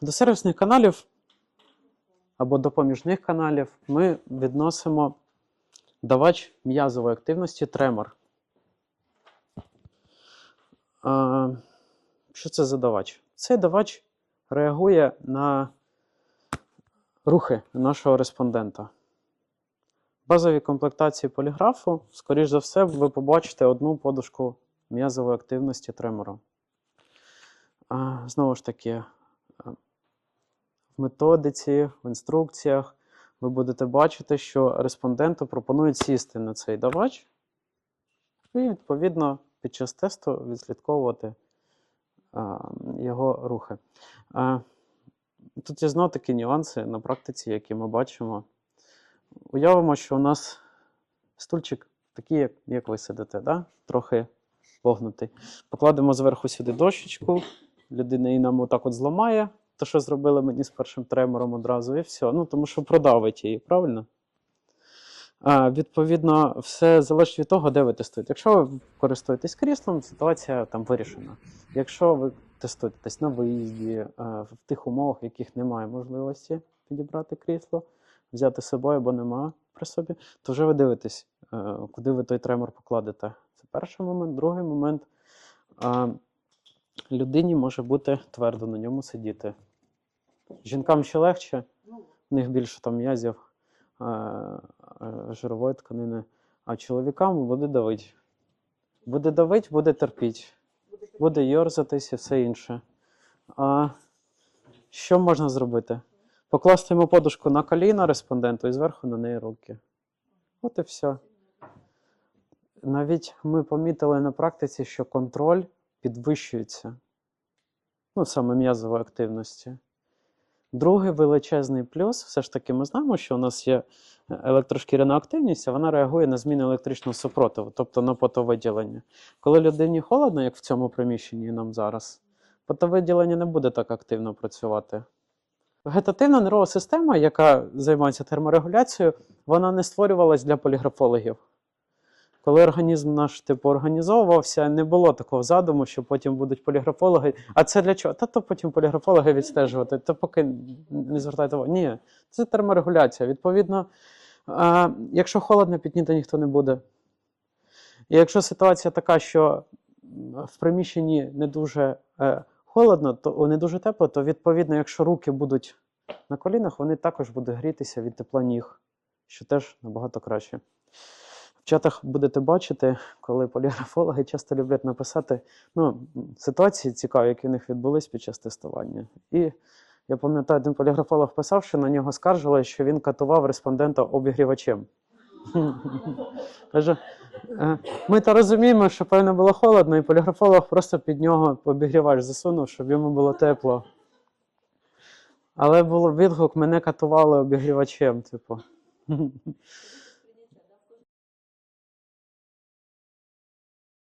До сервісних каналів або допоміжних каналів ми відносимо давач м'язової активності тремор. Що це за давач? Цей давач реагує на рухи нашого респондента. В базовій комплектації поліграфу, скоріш за все, ви побачите одну подушку м'язової активності тремору. Знову ж таки, методиці, в інструкціях ви будете бачити, що респонденту пропонують сісти на цей давач і, відповідно, під час тесту відслідковувати а, його рухи. А, Тут є знов такі нюанси на практиці, які ми бачимо. Уявимо, що у нас стульчик такий, як, як ви сидите, да? трохи погнутий. Покладемо зверху сюди дощечку, людина її нам отак от зламає, то, що зробили мені з першим тремором одразу, і все. Ну, тому що продавить її, правильно? А, відповідно, все залежить від того, де ви тестуєте. Якщо ви користуєтесь кріслом, ситуація там вирішена. Якщо ви тестуєтесь на виїзді, е, в тих умовах, в яких немає можливості підібрати крісло, взяти з собою або нема при собі, то вже ви дивитесь, е, куди ви той тремор покладете. Це перший момент. Другий момент. Людині може бути твердо на ньому сидіти. Жінкам ще легше, в них більше там м'язів е, е, жирової тканини, а чоловікам буде давить. Буде давить, буде терпіть, буде йорзатись і все інше. А що можна зробити? Покласти йому подушку на коліна респонденту і зверху на неї руки. От і все. Навіть ми помітили на практиці, що контроль підвищується. Ну, саме м'язової активності. Другий величезний плюс, все ж таки, ми знаємо, що у нас є електрошкіряна активність, а вона реагує на зміни електричного супротиву, тобто на потовиділення. Коли людині холодно, як в цьому приміщенні нам зараз, потовиділення не буде так активно працювати. Вегетативна нервова система, яка займається терморегуляцією, вона не створювалась для поліграфологів. Коли організм наш типу організовувався, не було такого задуму, що потім будуть поліграфологи. А це для чого? Та то потім поліграфологи відстежувати, то поки не звертайте увагу. Ні, це терморегуляція. Відповідно, а, якщо холодно, підніти ніхто не буде. І якщо ситуація така, що в приміщенні не дуже е, холодно, то не дуже тепло, то відповідно, якщо руки будуть на колінах, вони також будуть грітися від тепла ніг, що теж набагато краще. В чатах будете бачити, коли поліграфологи часто люблять написати ну, ситуації цікаві, які в них відбулись під час тестування. І я пам'ятаю, один поліграфолог писав, що на нього скаржили, що він катував респондента обігрівачем. «Е, ми то розуміємо, що певно було холодно, і поліграфолог просто під нього обігрівач засунув, щоб йому було тепло. Але було відгук, мене катували обігрівачем, типу.